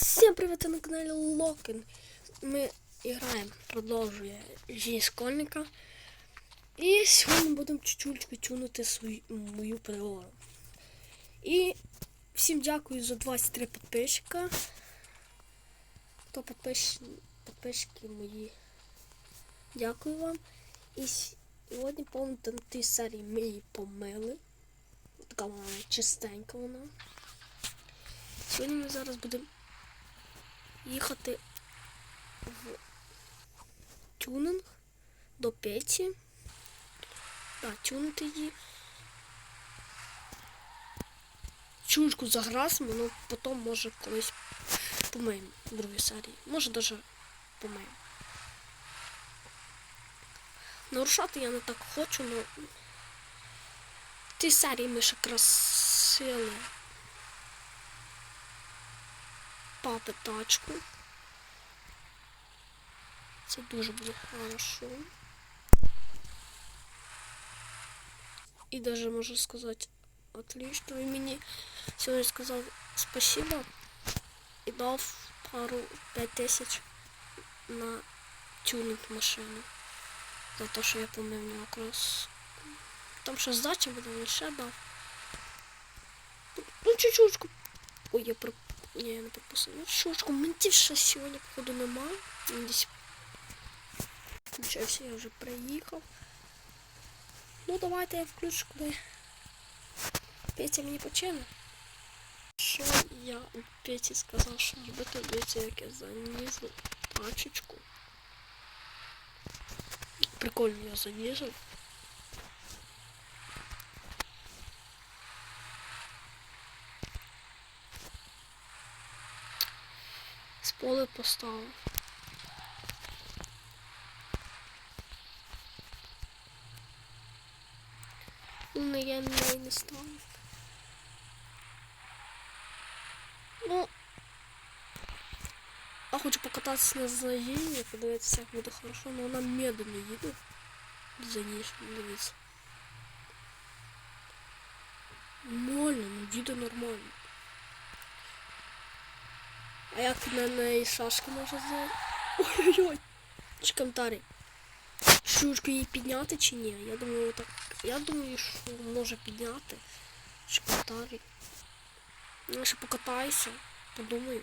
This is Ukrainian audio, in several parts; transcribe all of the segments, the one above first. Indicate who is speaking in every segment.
Speaker 1: Всем привет на канале Локин. Мы играем, продовжує жизнь школьника. І сьогодні будемо чуть-чуть відтюнути свою мою приору. І всім дякую за 23 підписчика. Хто підпис... підписчики мої. Дякую вам. І сьогодні помните на тій серії ми її помили. Така вона чистенька вона. Сьогодні ми зараз будемо їхати в тюнинг до Петі. Так, тюнити її. Чушку заграсимо, ну потім може колись помиємо в другій серії. Може даже помиємо. Нарушати я не так хочу, але в тій серії ми ще красили папи тачку. Це дуже буде хорошо. І даже можу сказати отлично. Він мені сьогодні сказав спасибо і дав пару 5 тисяч на тюнинг машини. За те, що я помив нього якраз. Там ще здача буде, він ще дав. Ну, чуть-чутку. Ой, я про... Ні, я не пропустив. Ну, чутку, ментів ще сьогодні, походу, нема. Він десь я вже приїхав. Ну, давайте я включу, коли Петя мені почине. Що я Петі сказав, що робити, дивіться, як я занізу тачечку. Прикольно я занізив. З поли поставив. Ну, я на неї не ставив. Ну, я хочу покататися на заїзді, подивитися, як буде хорошо, але вона медленно їде. За ній, дивіться. Нормально, ну їде нормально. А як на неї шашки можна зробити? Ой-ой-ой! Чи коментарі. Шушку її підняти чи ні? Я думаю, так. Я думаю, що може підняти. Чи коментарі. Я ще покатаюся, подумаю.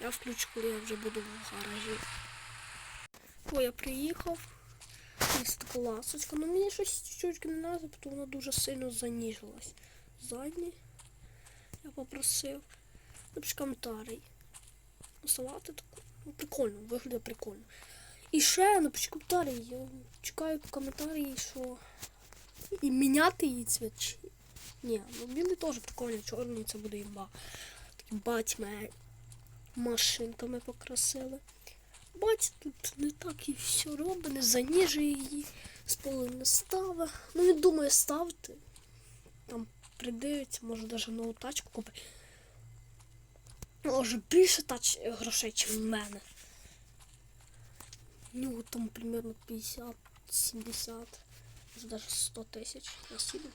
Speaker 1: Я включу, коли я вже буду в гаражі. О, я приїхав. Ось така ласочка. Ну мені щось чуть не треба, тому вона дуже сильно заніжилась. Задній. Я попросив. Напиши коментарій. Салати. Ну, прикольно, виглядає прикольно. І ще напиши коментарі. Я чекаю коментарі, що. І міняти її цвіт. чи- Ні, ну білий теж прикольний, чорний це буде імба. Такі батьми машинками покрасили. Бать, тут не так і все робить, не заніжує її, з полу не ставить. Ну він думає ставити. Там придивиться, може навіть нову тачку купити. Може більше тач грошей, ніж в мене. Ну, там примерно 50, 70, може даже 100 тисяч на сіду.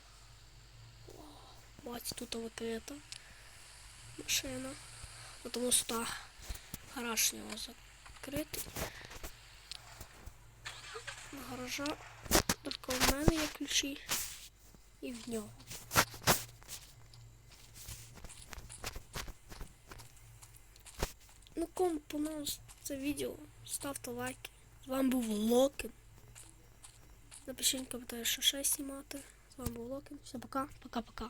Speaker 1: Бать, тут вот эта машина. Потому что гараж у него закритий. Гаража тільки в мене є ключі і в нього. Ну, кому понравилось це відео, ставте лайки. З вами був Локін. Напишіть в коментарі, що ще знімати. З вами був Локін. Все, пока, пока-пока.